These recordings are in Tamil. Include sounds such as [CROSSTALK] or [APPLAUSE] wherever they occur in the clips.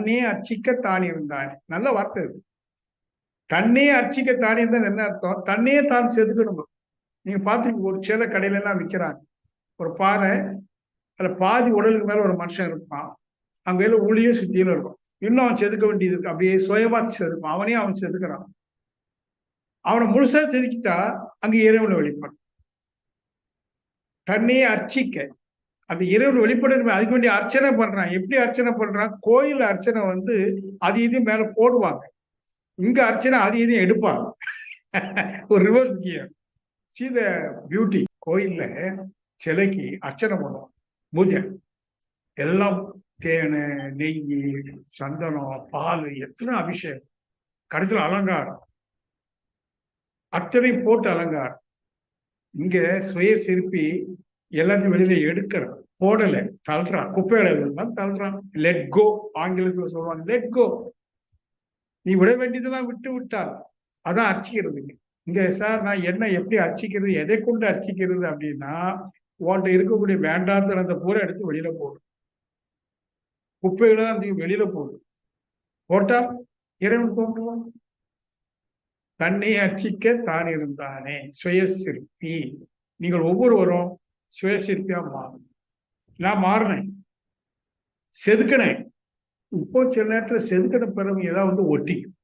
தன்னையே அர்ச்சிக்க தான் இருந்தான் நல்ல வார்த்தை இது தன்னே அர்ச்சிக்க தான் இருந்தால் என்ன அர்த்தம்? தன்னே தான் செதுக்கணும்? நீங்க பார்த்துருக்க ஒரு சில கடையில எல்லாம் விற்கிறாங்க ஒரு பாறை அதுல பாதி உடலுக்கு மேல ஒரு மனுஷன் இருப்பான். அங்க எல்லாம் உளியும் சுத்தியிலும் இருக்கும். இன்னும் அவன் செதுக்க வேண்டியது இருக்கு. அப்படியே சுயமா செதுப்பான். அவனே அவன் செதுக்கிறான். அவனை முழுசா செதுக்கிட்டா அங்க இறைவனை வெளிப்பான் தன்னையே அர்ச்சிக்க. அந்த இறைவன் வெளிப்படணுமே அதுக்கு வேண்டிய அர்ச்சனை பண்றான். எப்படி அர்ச்சனை பண்றான்? கோயில் அர்ச்சனை வந்து அது இது மேல போடுவாங்க. இங்க அர்ச்சனை அது இதையும் எடுப்பாங்க. [LAUGHS] ஒரு reverse gear see the beauty கோயில்ல சிலைக்கு அர்ச்சனை பண்ணுவோம் பூஜை. எல்லாம் தேன் நெய் சந்தனம் பால் எத்தனை அபிஷேகம். கடைசியில் அலங்காரம். அத்தனை போட்டு அலங்காரம். இங்க சுய சிற்பி எல்லாத்தையும் வெளியில எடுக்கிறோம் போடல தள்ளுறான். குப்பைகளை தள்ளுறான். லெட் கோ ஆங்கிலத்துல சொல்லுவாங்க லெட் கோ நீ விட வேண்டியதெல்லாம் விட்டு விட்டால் அதான் அர்ச்சிக்கிறதுங்க இங்க. சார் நான் என்ன எப்படி அர்ச்சிக்கிறது எதை கொண்டு அர்ச்சிக்கிறது அப்படின்னா உன்கிட்ட இருக்கக்கூடிய வேண்டாந்தர் அந்த பூரை எடுத்து வெளியில போடும் குப்பைகளை நீ வெளியில போடும் போட்டா இறைவன் தோன்றுவான். தன்னை அர்ச்சிக்க தான் இருந்தானே சுயசிற்பி. நீங்கள் ஒவ்வொருவரும் சுயசிற்பியா மாறும் நான் மாறினேன். செதுக்கினேன். இப்போ சில நேரத்தில் செதுக்கின பிறகு ஏதாவது வந்து ஒட்டிக்கும்.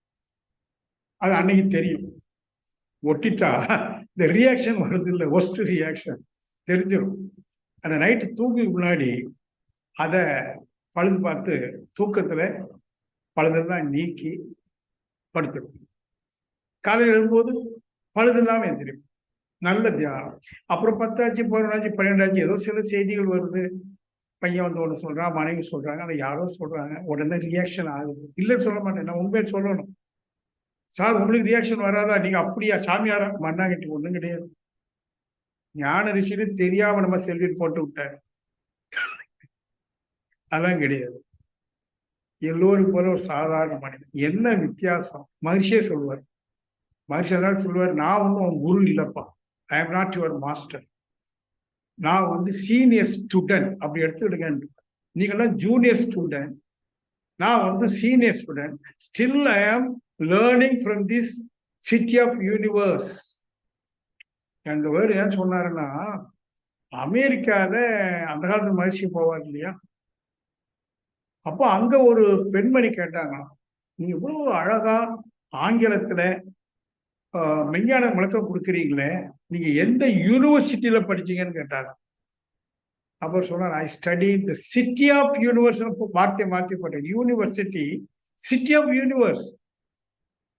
அது அன்னைக்கு தெரியும். ஒட்டிட்டா இந்த ரியாக்ஷன் வருது இல்லை ஒஸ்ட் ரியாக்ஷன் தெரிஞ்சிடும் அந்த நைட்டு தூங்கி முன்னாடி அதை பழுது பார்த்து தூக்கத்தில் பழுதெல்லாம் நீக்கி படுத்துடும். காலையில் எழும்போது பழுதெல்லாம் தெரியும் நல்ல தியானம் அப்புறம் பத்தாச்சு பதினொன்றாச்சு பன்னெண்டாச்சு ஏதோ சில செய்திகள் வருது. பையன் வந்து ஒன்று சொல்றான் மனைவி சொல்றாங்க அதை யாரோ சொல்றாங்க. உடனே ரியாக்ஷன் ஆகுது. இல்லைன்னு சொல்ல மாட்டேன் நான் உண்மையை சொல்லணும். சார் உங்களுக்கு ரியாக்ஷன் வராதா? நீங்க அப்படியா? சாமியாரா மண்ணாங்கட்டி ஒண்ணும் கிடையாது. ஞான ரிஷின்னு தெரியாம நம்ம செல்விட்டு போட்டு விட்டார் அதான் கிடையாது. எல்லோரும் போல ஒரு சாதாரண மனிதன். என்ன வித்தியாசம்? மகிழ்ச்சியே சொல்லுவார். மகிழ்ச்சி தான் சொல்லுவார் நான் ஒன்றும் குரு இல்லப்பா. I am not your master நான் வந்து சீனியர் ஸ்டூடெண்ட் அப்படி எடுத்துக்கிடுங்க. நீங்கெல்லாம் ஜூனியர் ஸ்டூடெண்ட் நான் வந்து senior student still I am learning from this city of universe அந்த வேர்டு ஏன் சொன்னாருன்னா அமெரிக்காவில் அந்த காலத்து மகிழ்ச்சி போவார் இல்லையா? அப்போ அங்க ஒரு பெண்மணி கேட்டாங்களாம் நீ இவ்வளோ அழகா ஆங்கிலத்துல மெஞ்ஞான முழக்கம் கொடுக்குறீங்களே நீங்க எந்த யூனிவர்சிட்டியில படிச்சீங்கன்னு கேட்டாங்க அப்புறம் சொன்னார் I study the city of universe வார்த்தையை மாற்றி போட்டேன். யூனிவர்சிட்டி சிட்டி ஆஃப் யூனிவர்ஸ்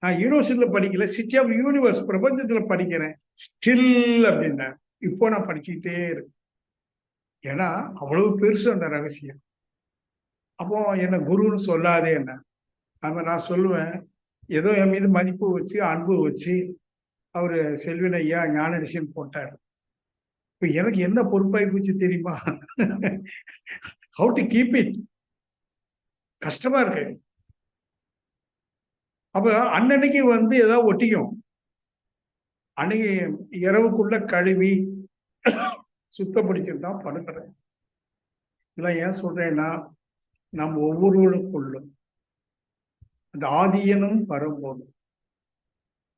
நான் யூனிவர்சிட்டியில படிக்கல சிட்டி ஆஃப் யூனிவர்ஸ் பிரபஞ்சத்துல படிக்கிறேன். ஸ்டில் அப்படின்னா இப்போ நான் படிச்சுக்கிட்டே இருக்கேன். ஏன்னா அவ்வளவு பெருசு அந்த ரகசியம். அப்போ என்ன குருன்னு சொல்லாதே என்ன? அதை நான் சொல்லுவேன் ஏதோ என் மீது மதிப்பு வச்சு அன்பு வச்சு அவரு செல்வின் ஐயா ஞான ரிஷியன் போட்டார். இப்ப எனக்கு என்ன பொறுப்பாய் போச்சு தெரியுமா? ஹவு டு கீப் இட் கஷ்டமா இருக்கு. அப்ப அன்னன்னைக்கு வந்து ஏதாவது ஒட்டிக்கும். அன்னைக்கு இரவுக்குள்ள கழுவி சுத்தப்படுத்திட்டு தான் படுக்கிறேன் இதெல்லாம் ஏன் சொல்றேன்னா நம்ம ஒவ்வொருவருக்குள்ளும் அந்த ஆதியனும் பரம்போதும்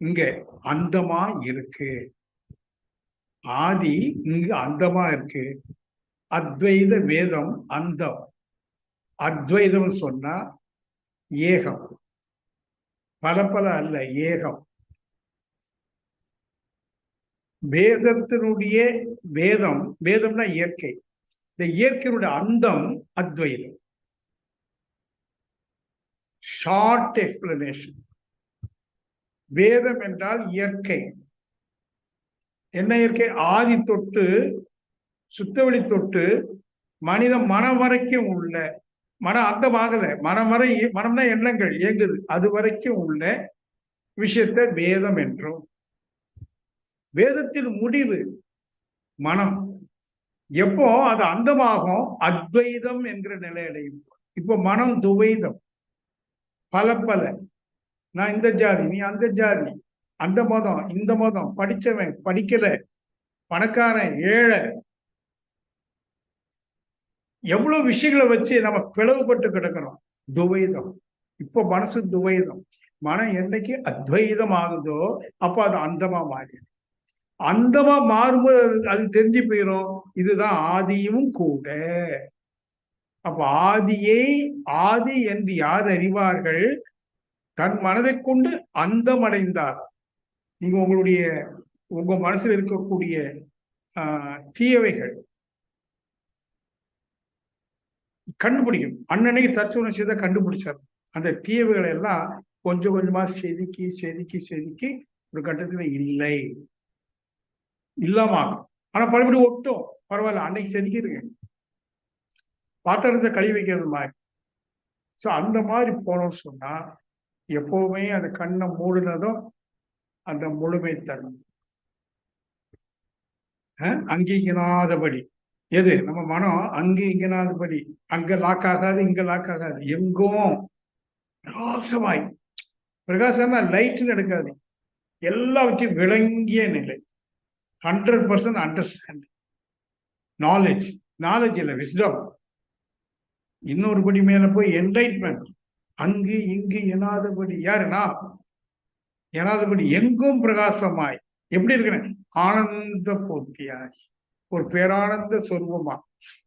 இங்க அந்தமா இருக்கு. ஆதி இங்கு அந்தமா இருக்கு. அத்வைத வேதம் அந்தம். அத்வைதம் சொன்னா ஏகம். பல பல அல்ல ஏகம். வேதத்தினுடைய வேதம் வேதம்னா இயற்கை. இந்த இயற்கையினுடைய அந்தம் அத்வைதம். ஷார்ட் எக்ஸ்பிளனேஷன் வேதம் என்றால் இயற்கை. என்ன இயற்கை? ஆதி தொட்டு சுத்தவெளி தொட்டு மனித மனம் வரைக்கும் உள்ள மனம் அந்தமாகல மனம் வரை மனம்னா எண்ணங்கள் இயங்குது. அது வரைக்கும் உள்ள விஷயத்த வேதம் என்றும். வேதத்தின் முடிவு மனம். எப்போ? அது அந்தமாகும் அத்வைதம் என்கிற நிலை அடையும் இப்போ மனம் துவைதம். பல பல. நான் இந்த ஜாதி நீ அந்த ஜாதி. அந்த மதம் இந்த மதம். படிச்சவன் படிக்கல. பணக்காரன் ஏழை. எவ்வளவு விஷயங்களை வச்சு நம்ம பிளவுபட்டு கிடக்கிறோம்? துவைதம். இப்போ மனசு துவைதம். மனம் என்னைக்கு அத்வைதம் ஆகுதோ அப்ப அது அந்தமா மாறிடும். அந்தமா மாறும்போது அது அது தெரிஞ்சு போயிடும் இதுதான் ஆதியும் கூட. அப்ப ஆதியை ஆதி என்று யார் அறிவார்கள்? தன் மனதை கொண்டு அந்தம் அடைந்தார் நீங்க உங்களுடைய உங்க மனசுல இருக்கக்கூடிய ஆஹ் தீயவைகள். கண்டுபிடிக்கும் அன்னன்னைக்கு தத்துவணர்ச்சி தான் கண்டுபிடிச்சார். அந்த தீயவைகளை எல்லாம் கொஞ்சம் கொஞ்சமா செதுக்கி செதுக்கி செதுக்கி ஒரு கட்டத்துல இல்லை. இல்லாம ஆனா பழபடி ஒட்டும். பரவாயில்ல அன்னைக்கு செதுக்கிருங்க பாத்திரத்தை கழுவி வைக்கிறது மாதிரி. சோ அந்த மாதிரி போனோம்னு சொன்னா எப்பவுமே அந்த கண்ணை மூடினதும் அந்த முழுமை தரும் அங்கே எது? நம்ம மனம் அங்கே இங்கனாதபடி அங்க லாக் ஆகாது இங்க லாக் ஆகாது. எங்கும் பிரகாசமாய் பிரகாசமா லைட்னு எடுக்காது எல்லாவற்றையும் விளங்கிய நிலை. Hundred percent understanding knowledge knowledge இல்லை விஸ்டம் இன்னொரு படி மேல போய் என்லைட்மெண்ட் அங்கு இங்கு எனாதபடி யாருனா எனாதபடி எங்கும் பிரகாசமாய். எப்படி இருக்கிறேன்? ஆனந்த பூர்த்தியாய் ஒரு பேரானந்த சொருபமா